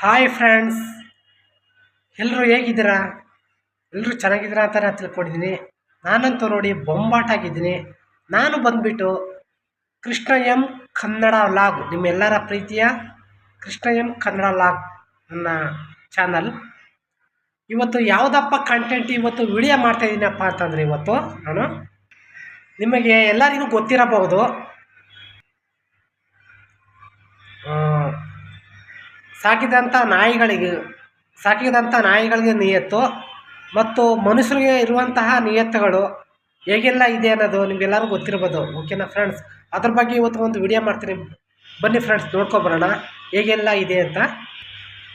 Hi friends ಎಲ್ಲರೂ ಹೇಗಿದ್ದೀರಾ? ಎಲ್ಲರೂ ಚೆನ್ನಾಗಿದ್ದೀರಾ ಅಂತ ನಾನು ತಿಳ್ಕೊಂಡಿದ್ದೀನಿ. ನಾನಂತೂ ನೋಡಿ ಬೊಂಬಾಟಾಗಿದ್ದೀನಿ. ನಾನು ಬಂದುಬಿಟ್ಟು ಕೃಷ್ಣ ಎಂ ಕನ್ನಡ ಲಾಗ್, ನಿಮ್ಮೆಲ್ಲರ ಪ್ರೀತಿಯ ಕೃಷ್ಣ ಎಂ ಕನ್ನಡ ಲಾಗ್ ನನ್ನ ಚಾನಲ್. ಇವತ್ತು ಯಾವುದಪ್ಪ ಕಂಟೆಂಟ್ ಇವತ್ತು ವಿಡಿಯೋ ಮಾಡ್ತಾಯಿದ್ದೀನಪ್ಪ ಅಂತಂದರೆ ಇವತ್ತು ನಾನು ನಿಮಗೆ ಎಲ್ಲರಿಗೂ ಗೊತ್ತಿರಬಹುದು. ಸಾಕಿದಂಥ ನಾಯಿಗಳಿಗೆ ಸಾಕಿದಂಥ ನಾಯಿಗಳಿಗೆ ನಿಯತ್ತು ಮತ್ತು ಮನುಷ್ಯರಿಗೆ ಇರುವಂತಹ ನಿಯತ್ತುಗಳು ಹೇಗೆಲ್ಲ ಇದೆ ಅನ್ನೋದು ನಿಮಗೆಲ್ಲರಿಗೂ ಗೊತ್ತಿರ್ಬೋದು. ಓಕೆನಾ ಫ್ರೆಂಡ್ಸ್ ಅದ್ರ ಬಗ್ಗೆ ಇವತ್ತು ಒಂದು ವಿಡಿಯೋ ಮಾಡ್ತೀನಿ. ಬನ್ನಿ ಫ್ರೆಂಡ್ಸ್ ನೋಡ್ಕೊಬರೋಣ ಹೇಗೆಲ್ಲ ಇದೆ ಅಂತ.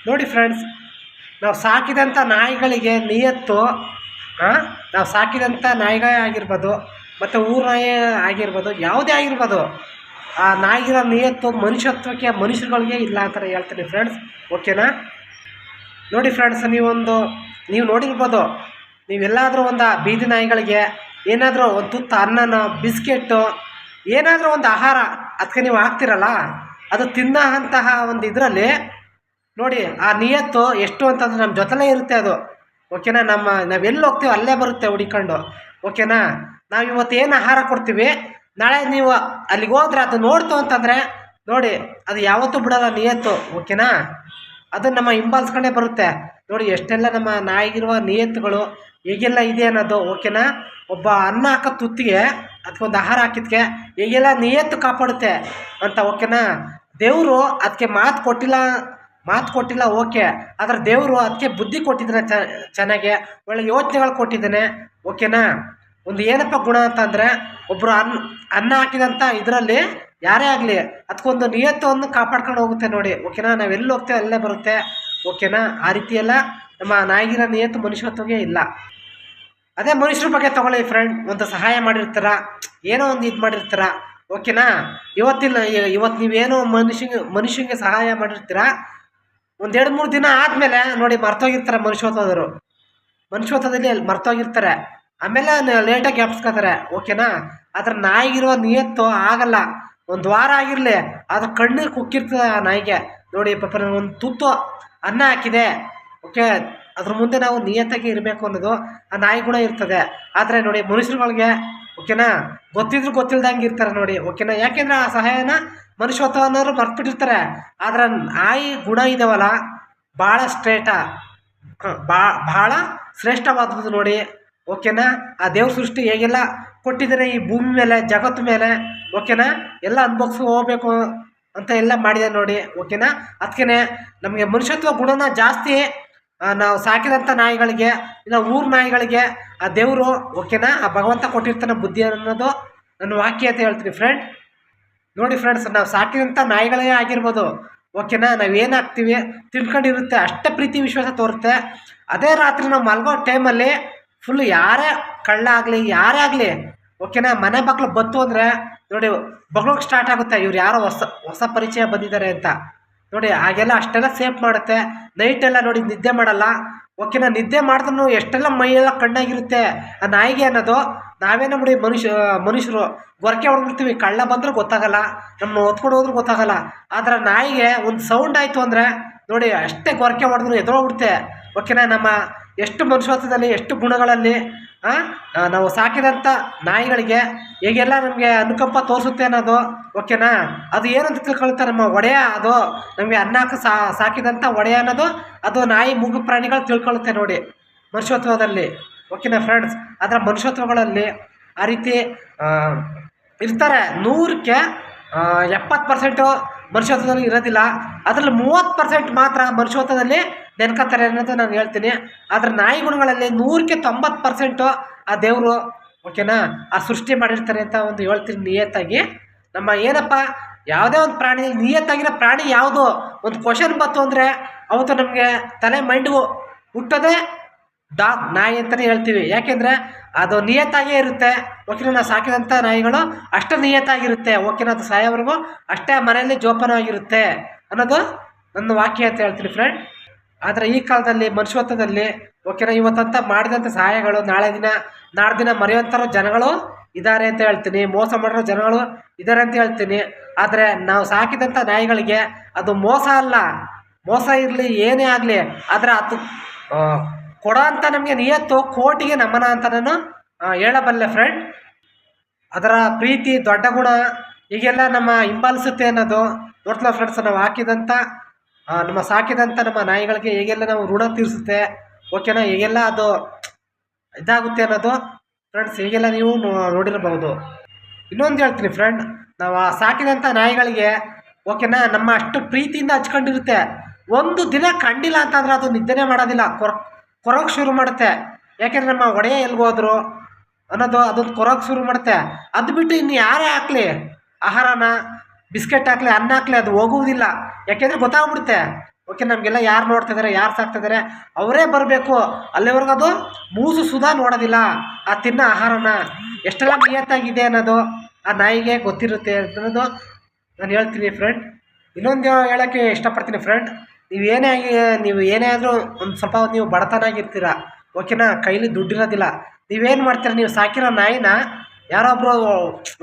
ನೋಡಿ ಫ್ರೆಂಡ್ಸ್ ನಾವು ಸಾಕಿದಂಥ ನಾಯಿಗಳಿಗೆ ನಿಯತ್ತು ನಾವು ಸಾಕಿದಂಥ ನಾಯಿಗಳೇ ಆಗಿರ್ಬೋದು, ಮತ್ತು ಊರ ನಾಯಿ ಆಗಿರ್ಬೋದು, ಯಾವುದೇ ಆಗಿರ್ಬೋದು ಆ ನಾಯಿಗಳ ನಿಯತ್ತು ಮನುಷ್ಯತ್ವಕ್ಕೆ ಮನುಷ್ಯರುಗಳಿಗೆ ಇಲ್ಲ ಆ ಥರ ಹೇಳ್ತೀನಿ ಫ್ರೆಂಡ್ಸ್ ಓಕೆನಾ ನೋಡಿ ಫ್ರೆಂಡ್ಸ್ ನೀವೊಂದು, ನೀವು ನೋಡಿರ್ಬೋದು, ನೀವೆಲ್ಲಾದರೂ ಒಂದು ಬೀದಿ ನಾಯಿಗಳಿಗೆ ಏನಾದರೂ ಒಂದು ತುತ್ತ ಅನ್ನನ, ಬಿಸ್ಕೆಟ್ಟು, ಏನಾದರೂ ಒಂದು ಆಹಾರ ಅದಕ್ಕೆ ನೀವು ಹಾಕ್ತಿರಲ್ಲ, ಅದು ತಿನ್ನ ಅಂತಹ ಒಂದು ಇದರಲ್ಲಿ ನೋಡಿ ಆ ನಿಯತ್ತು ಎಷ್ಟು ಅಂತಂದ್ರೆ ನಮ್ಮ ಜೊತೆಲೇ ಇರುತ್ತೆ ಅದು. ಓಕೆನಾ ನಮ್ಮ, ನಾವೆಲ್ಲಿ ಹೋಗ್ತೀವಿ ಅಲ್ಲೇ ಬರುತ್ತೆ ಹುಡಿಕೊಂಡು. ಓಕೆನಾ ನಾವು ಇವತ್ತು ಏನು ಆಹಾರ ಕೊಡ್ತೀವಿ? ನಾಳೆ ನೀವು ಅಲ್ಲಿಗೆ ಹೋದ್ರೆ ಅದು ನೋಡ್ತು ಅಂತಂದರೆ, ನೋಡಿ, ಅದು ಯಾವತ್ತೂ ಬಿಡಲ್ಲ ನಿಯತ್ತು, ಓಕೆನಾ? ಅದು ನಮ್ಮ ಹಿಂಬಾಲಿಸ್ಕೊಂಡೇ ಬರುತ್ತೆ. ನೋಡಿ, ಎಷ್ಟೆಲ್ಲ ನಮ್ಮ ನಾಯಿಗಿರುವ ನಿಯತ್ತುಗಳು ಹೇಗೆಲ್ಲ ಇದೆ ಅನ್ನೋದು, ಓಕೆನಾ? ಒಬ್ಬ ಅನ್ನ ಹಾಕೋ ತುತ್ತಿಗೆ ಅದಕ್ಕೊಂದು ಆಹಾರ ಹಾಕಿದ್ಕೆ ಹೇಗೆಲ್ಲ ನಿಯತ್ತು ಕಾಪಾಡುತ್ತೆ ಅಂತ, ಓಕೆನಾ? ದೇವರು ಅದಕ್ಕೆ ಮಾತು ಕೊಟ್ಟಿಲ್ಲ ಮಾತು ಕೊಟ್ಟಿಲ್ಲ, ಓಕೆ. ಆದರೆ ದೇವರು ಅದಕ್ಕೆ ಬುದ್ಧಿ ಕೊಟ್ಟಿದ್ದಾನೆ ಚೆನ್ನಾಗೆ, ಒಳ್ಳೆ ಯೋಚನೆಗಳು ಕೊಟ್ಟಿದ್ದಾನೆ, ಓಕೆನಾ? ಒಂದು ಏನಪ್ಪ ಗುಣ ಅಂತಂದರೆ ಒಬ್ಬರು ಅನ್ನ ಅನ್ನ ಹಾಕಿದಂಥ ಇದರಲ್ಲಿ ಯಾರೇ ಆಗಲಿ ಅದಕ್ಕೊಂದು ನಿಯತ್ತವನ್ನು ಕಾಪಾಡ್ಕೊಂಡು ಹೋಗುತ್ತೆ ನೋಡಿ ಓಕೆನಾ ನಾವು ಎಲ್ಲಿ ಹೋಗ್ತೇವೆ ಅಲ್ಲೇ ಬರುತ್ತೆ ಓಕೆನಾ ಆ ರೀತಿ ಎಲ್ಲ ನಮ್ಮ ನಾಯಿಗಿರೋ ನಿಯತ್ತು ಮನುಷ್ಯತ್ವಗೆ ಇಲ್ಲ. ಅದೇ ಮನುಷ್ಯರ ಬಗ್ಗೆ ತಗೊಳ್ಳಿ ಫ್ರೆಂಡ್ ಒಂದು ಸಹಾಯ ಮಾಡಿರ್ತಾರ? ಏನೋ ಒಂದು ಇದು ಮಾಡಿರ್ತಾರ? ಓಕೆನಾ ಇವತ್ತಿನ ಇವತ್ತು ನೀವೇನೋ ಮನುಷ್ಯಗೆ ಮನುಷ್ಯನಿಗೆ ಸಹಾಯ ಮಾಡಿರ್ತೀರ? ಒಂದು ಎರಡು ಮೂರು ದಿನ ಆದಮೇಲೆ ನೋಡಿ ಮರ್ತೋಗಿರ್ತಾರೆ ಮನುಷ್ಯತ್ವದವರು. ಮನುಷ್ಯತ್ವದಲ್ಲಿ ಅಲ್ಲಿ ಮರ್ತೋಗಿರ್ತಾರೆ. ಆಮೇಲೆ ಲೇಟಾಗಿ ಜ್ಞಾಪಿಸ್ಕೊತಾರೆ ಓಕೆನಾ ಅದ್ರ ನಾಯಿಗಿರೋ ನಿಯತ್ತು ಆಗಲ್ಲ. ಒಂದು ವಾರ ಆಗಿರಲಿ ಅದ್ರ ಕಣ್ಣೀರು ಕುಕ್ಕಿರ್ತದೆ ಆ ನಾಯಿಗೆ. ನೋಡಿ, ಪಾಪ ಒಂದು ತುತ್ತು ಅನ್ನ ಹಾಕಿದೆ ಓಕೆ ಅದ್ರ ಮುಂದೆ ನಾವು ನಿಯತ್ತಾಗಿ ಇರಬೇಕು ಅನ್ನೋದು ಆ ನಾಯಿ ಗುಣ ಇರ್ತದೆ. ಆದರೆ ನೋಡಿ, ಮನುಷ್ಯರುಗಳಿಗೆ ಓಕೆನಾ ಗೊತ್ತಿದ್ರು ಗೊತ್ತಿಲ್ದಂಗೆ ಇರ್ತಾರೆ ನೋಡಿ ಓಕೆನಾ ಯಾಕೆಂದ್ರೆ ಆ ಸಹಾಯನ ಮನುಷ್ಯತ್ವ ಅನ್ನೋರು ಮರ್ತ್ಬಿಟ್ಟಿರ್ತಾರೆ. ಆದ್ರೆ ನಾಯಿ ಗುಣ ಇದಾವಲ್ಲ, ಭಾಳ ಸ್ಟ್ರೇಟ ಭಾಳ ಶ್ರೇಷ್ಠವಾದದ್ದು ನೋಡಿ ಓಕೆನಾ? ಆ ದೇವ್ರ ಸೃಷ್ಟಿ ಹೇಗೆಲ್ಲ ಕೊಟ್ಟಿದ್ದಾರೆ ಈ ಭೂಮಿ ಮೇಲೆ, ಜಗತ್ತು ಮೇಲೆ, ಓಕೆನಾ? ಎಲ್ಲ ಅನ್ಭೋಗ್ಸಿ ಹೋಗ್ಬೇಕು ಅಂತ ಎಲ್ಲ ಮಾಡಿದೆ ನೋಡಿ, ಓಕೆನಾ? ಅದಕ್ಕೆ ನಮಗೆ ಮನುಷ್ಯತ್ವ ಗುಣನ ಜಾಸ್ತಿ ನಾವು ಸಾಕಿದಂಥ ನಾಯಿಗಳಿಗೆ, ಇಲ್ಲ ಊರು ನಾಯಿಗಳಿಗೆ, ಆ ದೇವರು, ಓಕೆನಾ? ಆ ಭಗವಂತ ಕೊಟ್ಟಿರ್ತಾನೆ ಬುದ್ಧಿ ಅನ್ನೋದು ನನ್ನ ವಾಕ್ಯ ಅಂತ ಹೇಳ್ತೀನಿ ಫ್ರೆಂಡ್ ನೋಡಿ ಫ್ರೆಂಡ್ಸ್ ನಾವು ಸಾಕಿದಂಥ ನಾಯಿಗಳೇ ಆಗಿರ್ಬೋದು, ಓಕೆನಾ? ನಾವು ಏನು ಹಾಕ್ತೀವಿ? ತಿಳ್ಕೊಂಡಿರುತ್ತೆ, ಅಷ್ಟೇ ಪ್ರೀತಿ ವಿಶ್ವಾಸ ತೋರುತ್ತೆ. ಅದೇ ರಾತ್ರಿ ನಾವು ಮಲಗೋ ಟೈಮಲ್ಲಿ ಫುಲ್ ಯಾರೇ ಕಳ್ಳ ಆಗಲಿ ಯಾರೇ ಆಗಲಿ ಓಕೆನಾ ಮನೆ ಬಾಗ್ಲು ಬತ್ತು ಅಂದರೆ, ನೋಡಿ, ಬಗ್ಳೋಕೆ ಸ್ಟಾರ್ಟ್ ಆಗುತ್ತೆ. ಇವ್ರು ಯಾರೋ ಹೊಸ ಹೊಸ ಪರಿಚಯ ಬಂದಿದ್ದಾರೆ ಅಂತ. ನೋಡಿ, ಹಾಗೆಲ್ಲ ಅಷ್ಟೆಲ್ಲ ಸೇಫ್ ಮಾಡುತ್ತೆ. ನೈಟೆಲ್ಲ ನೋಡಿ ನಿದ್ದೆ ಮಾಡಲ್ಲ. ಓಕೆನಾ ನಿದ್ದೆ ಮಾಡಿದ್ರು ಎಷ್ಟೆಲ್ಲ ಮೈಯೆಲ್ಲ ಕಣ್ಣಾಗಿರುತ್ತೆ. ಆ ನಾಯಿಗೆ ಅನ್ನೋದು ನಾವೇನೋ ಬಿಡಿ ಮನುಷ್ಯ, ಮನುಷ್ಯರು ಗೊರಕೆ ಹೊಡೆದ್ಬಿಡ್ತೀವಿ. ಕಳ್ಳ ಬಂದರೂ ಗೊತ್ತಾಗಲ್ಲ. ನಮ್ಮ ಹೊತ್ಕೊಂಡು ಹೋದ್ರೂ ಗೊತ್ತಾಗಲ್ಲ. ಆದರೆ ನಾಯಿಗೆ ಒಂದು ಸೌಂಡ್ ಆಯಿತು ಅಂದರೆ, ನೋಡಿ, ಅಷ್ಟೇ ಗೊರಕೆ ಹೊಡೆದ್ರು ಎದುರೋಗ್ಬಿಡುತ್ತೆ. ಓಕೆನಾ ನಮ್ಮ ಎಷ್ಟು ಮನುಷ್ಯತ್ವದಲ್ಲಿ, ಎಷ್ಟು ಗುಣಗಳಲ್ಲಿ ನಾವು ಸಾಕಿದಂಥ ನಾಯಿಗಳಿಗೆ ಹೇಗೆಲ್ಲ ನಮಗೆ ಅನುಕಂಪ ತೋರಿಸುತ್ತೆ ಅನ್ನೋದು ಓಕೆನಾ ಅದು ಏನಂತ ತಿಳ್ಕೊಳ್ತಾರೆ ನಮ್ಮ ಒಡೆಯ ಅದು, ನಮಗೆ ಅನ್ನ ಹಾಕಿ ಸಾ ಸಾಕಿದಂಥ ಒಡೆಯ ಅನ್ನೋದು, ಅದು ನಾಯಿ, ಮೂಗು, ಪ್ರಾಣಿಗಳು ತಿಳ್ಕೊಳ್ಳುತ್ತೆ ನೋಡಿ ಮನುಷ್ಯತ್ವದಲ್ಲಿ ಓಕೆನಾ ಫ್ರೆಂಡ್ಸ್ ಅದರ ಮನುಷ್ಯತ್ವಗಳಲ್ಲಿ ಆ ರೀತಿ ಇರ್ತಾರೆ. ನೂರಕ್ಕೆ ಎಪ್ಪತ್ತು ಪರ್ಸೆಂಟು ಮನುಷ್ಯತ್ವದಲ್ಲಿ ಇರೋದಿಲ್ಲ. ಅದರಲ್ಲಿ ಮೂವತ್ತು ಪರ್ಸೆಂಟ್ ಮಾತ್ರ ಮನುಷ್ಯತ್ವದಲ್ಲಿ ನೆನ್ಕೋತಾರೆ ಅನ್ನೋದು ನಾನು ಹೇಳ್ತೀನಿ. ಆದರೆ ನಾಯಿ ಗುಣಗಳಲ್ಲಿ ನೂರಕ್ಕೆ ತೊಂಬತ್ತು ಪರ್ಸೆಂಟು ಆ ದೇವರು, ಓಕೆನಾ, ಆ ಸೃಷ್ಟಿ ಮಾಡಿರ್ತಾರೆ ಅಂತ ಒಂದು ಹೇಳ್ತೀನಿ ನಿಯತ್ತಾಗಿ. ನಮ್ಮ ಏನಪ್ಪ, ಯಾವುದೇ ಒಂದು ಪ್ರಾಣಿ, ನಿಯತ್ತಾಗಿರೋ ಪ್ರಾಣಿ ಯಾವುದು? ಒಂದು ಕ್ವಶನ್ ಬಂತು ಅಂದರೆ ಅವತ್ತು ನಮಗೆ ತಲೆ ಮೈಂಡ್ಗೂ ಹುಟ್ಟೋದೇ ಡಾಗ್ ನಾಯಿ ಅಂತಲೇ ಹೇಳ್ತೀವಿ. ಯಾಕೆಂದರೆ ಅದು ನಿಯತ್ತಾಗೇ ಇರುತ್ತೆ. ಓಕೆನಾ ನಾವು ಸಾಕಿದಂಥ ನಾಯಿಗಳು ಅಷ್ಟು ನಿಯತ್ತಾಗಿರುತ್ತೆ. ಓಕೆನಾ, ಅದು ಸಾಯೋವರೆಗೂ ಅಷ್ಟೇ ಮನೆಯಲ್ಲಿ ಜೋಪಾನವಾಗಿರುತ್ತೆ ಅನ್ನೋದು ನನ್ನ ವಾಕ್ಯ ಅಂತ ಹೇಳ್ತೀನಿ ಫ್ರೆಂಡ್ ಆದರೆ ಈ ಕಾಲದಲ್ಲಿ ಮನುಷ್ಯತ್ವದಲ್ಲಿ ಓಕೆನಾ ಇವತ್ತಂತ ಮಾಡಿದಂಥ ಸಹಾಯಗಳು, ನಾಳೆ ದಿನ ನಾಳೆ ದಿನ ಮರೆಯುವಂಥವ್ರು ಜನಗಳು ಇದ್ದಾರೆ ಅಂತ ಹೇಳ್ತೀನಿ. ಮೋಸ ಮಾಡಿರೋ ಜನಗಳು ಇದ್ದಾರೆ ಅಂತ ಹೇಳ್ತೀನಿ. ಆದರೆ ನಾವು ಸಾಕಿದಂಥ ನಾಯಿಗಳಿಗೆ ಅದು ಮೋಸ ಅಲ್ಲ. ಮೋಸ ಇರಲಿ, ಏನೇ ಆಗಲಿ, ಆದರೆ ಅದು ಕೊಡೋ ಅಂತ ನಮಗೆ ನಿಯತ್ತು ಕೋಟಿಗೆ ನಮನ ಅಂತ ನಾನು ಹೇಳಬಲ್ಲೆ ಫ್ರೆಂಡ್ ಅದರ ಪ್ರೀತಿ, ದೊಡ್ಡ ಗುಣ, ಈಗೆಲ್ಲ ನಮ್ಮ ಹಿಂಬಾಲಿಸುತ್ತೆ ಅನ್ನೋದು. ನೋಡ್ತಾ ಫ್ರೆಂಡ್ಸ್ ನಾವು ಹಾಕಿದಂಥ ನಮ್ಮ ಸಾಕಿದಂಥ ನಮ್ಮ ನಾಯಿಗಳಿಗೆ ಹೇಗೆಲ್ಲ ನಾವು ಋಣ ತೀರಿಸುತ್ತೆ? ಓಕೆನಾ ಹೇಗೆಲ್ಲ ಅದು ಇದಾಗುತ್ತೆ ಅನ್ನೋದು ಫ್ರೆಂಡ್ಸ್ ಹೀಗೆಲ್ಲ ನೀವು ನೋಡಿರಬಹುದು. ಇನ್ನೊಂದು ಹೇಳ್ತೀನಿ ಫ್ರೆಂಡ್ ನಾವು ಆ ಸಾಕಿದಂಥ ನಾಯಿಗಳಿಗೆ ಓಕೆನಾ ನಮ್ಮ ಅಷ್ಟು ಪ್ರೀತಿಯಿಂದ ಹಚ್ಕೊಂಡಿರುತ್ತೆ. ಒಂದು ದಿನ ಕಂಡಿಲ್ಲ ಅಂತಂದ್ರೆ ಅದು ನಿದ್ದೆನೇ ಮಾಡೋದಿಲ್ಲ, ಕೊರ ಕೊರೋಕೆ ಶುರು ಮಾಡುತ್ತೆ. ಯಾಕೆಂದ್ರೆ ನಮ್ಮ ಒಡೆಯ ಎಲ್ಲಿ ಹೋದ್ರು ಅನ್ನೋದು ಅದೊಂದು ಕೊರೋಕೆ ಶುರು ಮಾಡುತ್ತೆ. ಅದು ಬಿಟ್ಟು ಇನ್ನು ಯಾರೇ ಹಾಕಲಿ ಆಹಾರನ ಬಿಸ್ಕೆಟ್ ಹಾಕಲಿ, ಅನ್ನ ಹಾಕಲಿ, ಅದು ಹೋಗುವುದಿಲ್ಲ. ಯಾಕೆಂದರೆ ಗೊತ್ತಾಗ್ಬಿಡುತ್ತೆ. ಓಕೆ ನಮಗೆಲ್ಲ ಯಾರು ನೋಡ್ತಿದ್ದಾರೆ ಯಾರು ಸಾಕ್ತಿದ್ದಾರೆ ಅವರೇ ಬರಬೇಕು. ಅಲ್ಲಿವರೆಗೂ ಅದು ಮೂಸು ಸುಧಾ ನೋಡೋದಿಲ್ಲ. ಆ ತಿನ್ನೋ ಆಹಾರನ ಎಷ್ಟೆಲ್ಲ ನಿಯತ್ತಾಗಿದೆ ಅನ್ನೋದು ಆ ನಾಯಿಗೆ ಗೊತ್ತಿರುತ್ತೆ ಅನ್ನೋದು ನಾನು ಹೇಳ್ತೀನಿ ಫ್ರೆಂಡ್ ಇನ್ನೊಂದು ಹೇಳೋಕ್ಕೆ ಇಷ್ಟಪಡ್ತೀನಿ ಫ್ರೆಂಡ್ ನೀವು ಏನೇ ಆಗಿ, ನೀವು ಏನೇ ಆದರೂ ಒಂದು ಸ್ವಲ್ಪ ನೀವು ಬಡತನಾಗಿರ್ತೀರ ಓಕೆನಾ ಕೈಲಿ ದುಡ್ಡಿರೋದಿಲ್ಲ. ನೀವೇನು ಮಾಡ್ತೀರ? ನೀವು ಸಾಕಿರೋ ನಾಯಿನ ಯಾರೊಬ್ಬರು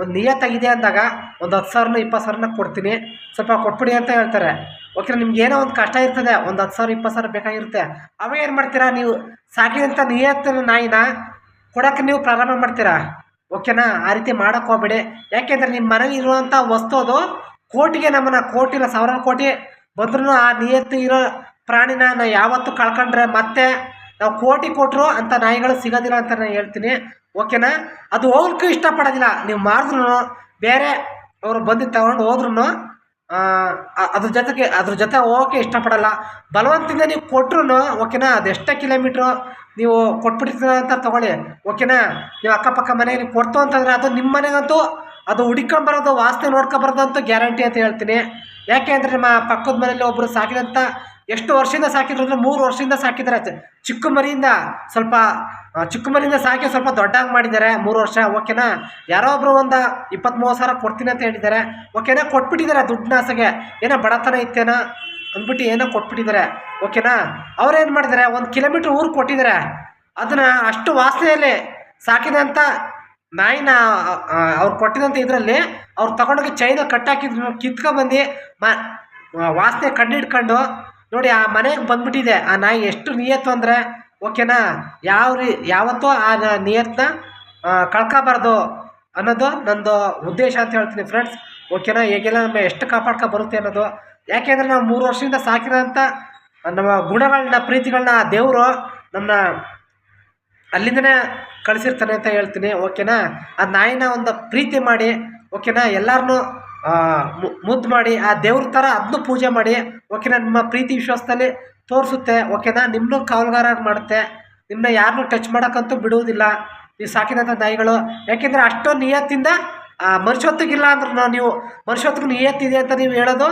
ಒಂದು ನಿಯತ್ತಾಗಿದೆ ಅಂದಾಗ ಒಂದು ಹತ್ತು ಸಾವಿರನ ಇಪ್ಪತ್ತು ಸಾವಿರನ ಕೊಡ್ತೀನಿ. ಸ್ವಲ್ಪ ಕೊಟ್ಬಿಡಿ ಅಂತ ಹೇಳ್ತಾರೆ. ಓಕೆ, ನಿಮ್ಗೆ ಏನೋ ಒಂದು ಕಷ್ಟ ಇರ್ತದೆ, ಒಂದು ಹತ್ತು ಸಾವಿರ, ಇಪ್ಪತ್ತು ಸಾವಿರ ಬೇಕಾಗಿರುತ್ತೆ. ಅವಾಗ ಏನು ಮಾಡ್ತೀರಾ? ನೀವು ಸಾಕಿದಂಥ ನಿಯತ್ತಿನ ನಾಯಿನ ಕೊಡೋಕ್ಕೆ ನೀವು ಪ್ರಾರಂಭ ಮಾಡ್ತೀರಾ? ಓಕೆನಾ? ಆ ರೀತಿ ಮಾಡೋಕ್ಕೆ ಹೋಗ್ಬೇಡಿ. ಯಾಕೆಂದರೆ ನಿಮ್ಮ ಮನೇಲಿ ಇರುವಂಥ ವಸ್ತು ಅದು ಕೋಟಿಗೆ ನಮ್ಮನ್ನು, ಕೋಟಿನ, ಸಾವಿರಾರು ಕೋಟಿ ಬಂದ್ರೂ ಆ ನಿಯತ್ತು ಇರೋ ಪ್ರಾಣಿನ ನಾವು ಯಾವತ್ತೂ ಕಳ್ಕೊಂಡ್ರೆ ಮತ್ತೆ ನಾವು ಕೋಟಿ ಕೊಟ್ಟರು ಅಂಥ ನಾಯಿಗಳು ಸಿಗೋದಿಲ್ಲ ಅಂತ ನಾನು ಹೇಳ್ತೀನಿ. ಓಕೆನಾ ಅದು ಹೋಗ್ಲಿಕ್ಕೂ ಇಷ್ಟಪಡೋದಿಲ್ಲ. ನೀವು ಮಾರಿದ್ರು ಬೇರೆ ಅವರು ಬಂದು ತಗೊಂಡು ಹೋದ್ರೂ ಅದ್ರ ಜೊತೆಗೆ, ಅದ್ರ ಜೊತೆ ಹೋಗೋಕ್ಕೆ ಇಷ್ಟಪಡಲ್ಲ. ಬಲವಂತದಿಂದ ನೀವು ಕೊಟ್ರು ಓಕೆನಾ ಅದೆಷ್ಟೇ ಕಿಲೋಮೀಟ್ರು ನೀವು ಕೊಟ್ಬಿಟ್ಟಿರ್ತೀರ ಅಂತ ತೊಗೊಳ್ಳಿ. ಓಕೆನಾ ನೀವು ಅಕ್ಕಪಕ್ಕ ಮನೆಗೆ ನೀವು ಕೊಡ್ತು ಅಂತಂದರೆ ಅದು ನಿಮ್ಮ ಮನೆಗಂತೂ ಅದು ಹುಡ್ಕೊಂಬರೋದು, ವಾಸನೆ ನೋಡ್ಕೊಂಬರೋದು ಅಂತೂ ಗ್ಯಾರಂಟಿ ಅಂತ ಹೇಳ್ತೀನಿ. ಯಾಕೆ ಅಂದರೆ ನಮ್ಮ ಪಕ್ಕದ ಮನೇಲಿ ಒಬ್ಬರು ಸಾಕಿದಂಥ ಎಷ್ಟು ವರ್ಷದಿಂದ ಸಾಕಿದ್ರು ಅಂದರೆ ಮೂರು ವರ್ಷದಿಂದ ಸಾಕಿದ್ದಾರೆ. ಚಿಕ್ಕ ಮರಿಯಿಂದ ಸ್ವಲ್ಪ ಚಿಕ್ಕ ಮರಿಯಿಂದ ಸಾಕಿ ಸ್ವಲ್ಪ ದೊಡ್ಡಾಗಿ ಮಾಡಿದ್ದಾರೆ. ಮೂರು ವರ್ಷ ಓಕೆನಾ ಯಾರೋ ಒಬ್ಬರು ಒಂದು ಇಪ್ಪತ್ತ್ಮೂವತ್ತು ಸಾವಿರ ಕೊಡ್ತೀನಿ ಅಂತ ಹೇಳಿದ್ದಾರೆ. ಓಕೆನಾ ಕೊಟ್ಬಿಟ್ಟಿದ್ದಾರೆ ದುಡ್ಡು ಆಸೆಗೆ. ಏನೋ ಬಡತನ ಇತ್ತೇನೋ ಅಂದ್ಬಿಟ್ಟು ಏನೋ ಕೊಟ್ಬಿಟ್ಟಿದ್ದಾರೆ. ಓಕೆನಾ ಅವ್ರೇನು ಮಾಡಿದ್ದಾರೆ? ಒಂದು ಕಿಲೋಮೀಟ್ರ್ ಊರು ಕೊಟ್ಟಿದ್ದಾರೆ. ಅದನ್ನು ಅಷ್ಟು ವಾಸನೆಯಲ್ಲಿ ಸಾಕಿದಂಥ ನಾಯಿನ ಅವ್ರು ಕೊಟ್ಟಿದಂಥ ಇದರಲ್ಲಿ ಅವ್ರು ತಗೊಂಡೋಗಿ ಚೈನ ಕಟ್ಟಾಕಿದ್ರು ಕಿತ್ಕೊಂಬಂದು ಮ ವಾಸನೆ ಕಂಡಿಡ್ಕೊಂಡು ನೋಡಿ, ಆ ಮನೆಗೆ ಬಂದ್ಬಿಟ್ಟಿದೆ. ಆ ನಾಯಿ ಎಷ್ಟು ನಿಯತ್ತು ಅಂದರೆ, ಓಕೆನಾ? ಯಾವ ರೀ, ಯಾವತ್ತೋ ಆ ನಿಯತ್ನ ಕಳ್ಕೊಬಾರ್ದು ಅನ್ನೋದು ನಂದು ಉದ್ದೇಶ ಅಂತ ಹೇಳ್ತೀನಿ ಫ್ರೆಂಡ್ಸ್ ಓಕೆನಾ? ಹೇಗೆಲ್ಲ ನಮ್ಮ ಎಷ್ಟು ಕಾಪಾಡ್ಕೊ ಬರುತ್ತೆ ಅನ್ನೋದು. ಯಾಕೆಂದರೆ ನಾವು ಮೂರು ವರ್ಷದಿಂದ ಸಾಕಿರೋಂಥ ನಮ್ಮ ಗುಣಗಳನ್ನ ಪ್ರೀತಿಗಳನ್ನ ಆ ದೇವರು ನಮ್ಮನ್ನ ಅಲ್ಲಿಂದನೇ ಕಳಿಸಿರ್ತಾನೆ ಅಂತ ಹೇಳ್ತೀನಿ. ಓಕೆನಾ? ಆ ನಾಯಿನ ಒಂದು ಪ್ರೀತಿ ಮಾಡಿ, ಓಕೆನಾ? ಎಲ್ಲರನ್ನೂ ಮುದ್ದು ಮಾಡಿ, ಆ ದೇವ್ರ ಥರ ಅದನ್ನು ಪೂಜೆ ಮಾಡಿ ಓಕೆನಾ ನಿಮ್ಮ ಪ್ರೀತಿ ವಿಶ್ವಾಸದಲ್ಲಿ ತೋರಿಸುತ್ತೆ ಓಕೆನಾ ನಿಮ್ಮನ್ನೂ ಕಾವಲುಗಾರ ಮಾಡುತ್ತೆ ನಿಮ್ಮನ್ನ ಯಾರನ್ನೂ ಟಚ್ ಮಾಡೋಕ್ಕಂತೂ ಬಿಡುವುದಿಲ್ಲ ನೀವು ಸಾಕಿದಂಥ ನಾಯಿಗಳು, ಯಾಕೆಂದರೆ ಅಷ್ಟೋ ನಿಯತ್ತಿಂದ, ಆ ಅಂದ್ರೆ ನೀವು ಮನುಷ್ಯತ್ವಕ್ಕೆ ನಿಯತ್ತಿದೆ ಅಂತ ನೀವು ಹೇಳೋದು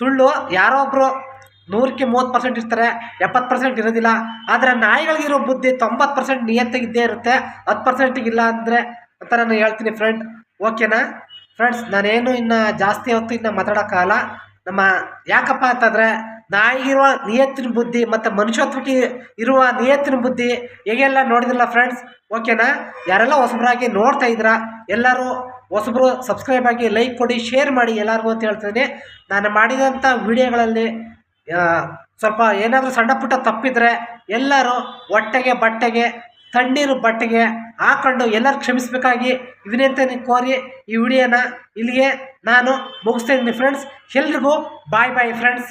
ಸುಳ್ಳು, ಯಾರೋ ಒಬ್ಬರು ನೂರಕ್ಕೆ ಮೂವತ್ತು ಪರ್ಸೆಂಟ್ ಇರ್ತಾರೆ, ಎಪ್ಪತ್ತು ಪರ್ಸೆಂಟ್ ಇರೋದಿಲ್ಲ, ಆದರೆ ನಾಯಿಗಳಿಗಿರೋ ಬುದ್ಧಿ ತೊಂಬತ್ತು ಪರ್ಸೆಂಟ್ ನಿಯತ್ತಿಗಿದ್ದೇ ಇರುತ್ತೆ, ಹತ್ತು ಪರ್ಸೆಂಟಿಗಿಲ್ಲ ಅಂದರೆ, ಅಂತ ನಾನು ಹೇಳ್ತೀನಿ ಫ್ರೆಂಡ್ ಓಕೆನಾ? ಫ್ರೆಂಡ್ಸ್ ನಾನೇನು ಇನ್ನು ಜಾಸ್ತಿ ಹೊತ್ತು ಇನ್ನು ಮಾತಾಡೋಕ್ಕಾಗಲ್ಲ ನಮ್ಮ ಯಾಕಪ್ಪ ಅಂತಂದರೆ ನಾಯಿಗಿರುವ ನಿಯತ್ತಿನ ಬುದ್ಧಿ ಮತ್ತು ಮನುಷ್ಯತ್ವಕ್ಕೆ ಇರುವ ನಿಯತ್ತಿನ ಬುದ್ಧಿ ಹೇಗೆಲ್ಲ ನೋಡಿದಿಲ್ಲ ಫ್ರೆಂಡ್ಸ್ ಓಕೆನಾ ಯಾರೆಲ್ಲ ಹೊಸಬರಾಗಿ ನೋಡ್ತಾ ಇದ್ದೀರಾ, ಎಲ್ಲರೂ ಹೊಸಬರು ಸಬ್ಸ್ಕ್ರೈಬ್ ಆಗಿ ಲೈಕ್ ಕೊಡಿ ಶೇರ್ ಮಾಡಿ ಎಲ್ಲರಿಗೂ ಅಂತ ಹೇಳ್ತೀನಿ ನಾನು ಮಾಡಿದಂಥ ವಿಡಿಯೋಗಳಲ್ಲಿ ಸ್ವಲ್ಪ ಏನಾದರೂ ಸಣ್ಣ ಪುಟ್ಟ ತಪ್ಪಿದರೆ ಎಲ್ಲರೂ ಹೊಟ್ಟೆಗೆ ಬಟ್ಟೆಗೆ ತಣ್ಣೀರು ಬಟ್ಟೆಗೆ ಹಾಕೊಂಡು ಎಲ್ಲರೂ ಕ್ಷಮಿಸಬೇಕಾಗಿ ವಿನಂತಿಯನ್ನು ಕೋರಿ ಈ ವಿಡಿಯೋನ ಇಲ್ಲಿಗೆ ನಾನು ಮುಗಿಸ್ತಾ ಇದ್ದೀನಿ ಫ್ರೆಂಡ್ಸ್ ಎಲ್ರಿಗೂ ಬಾಯ್ ಬಾಯ್ ಫ್ರೆಂಡ್ಸ್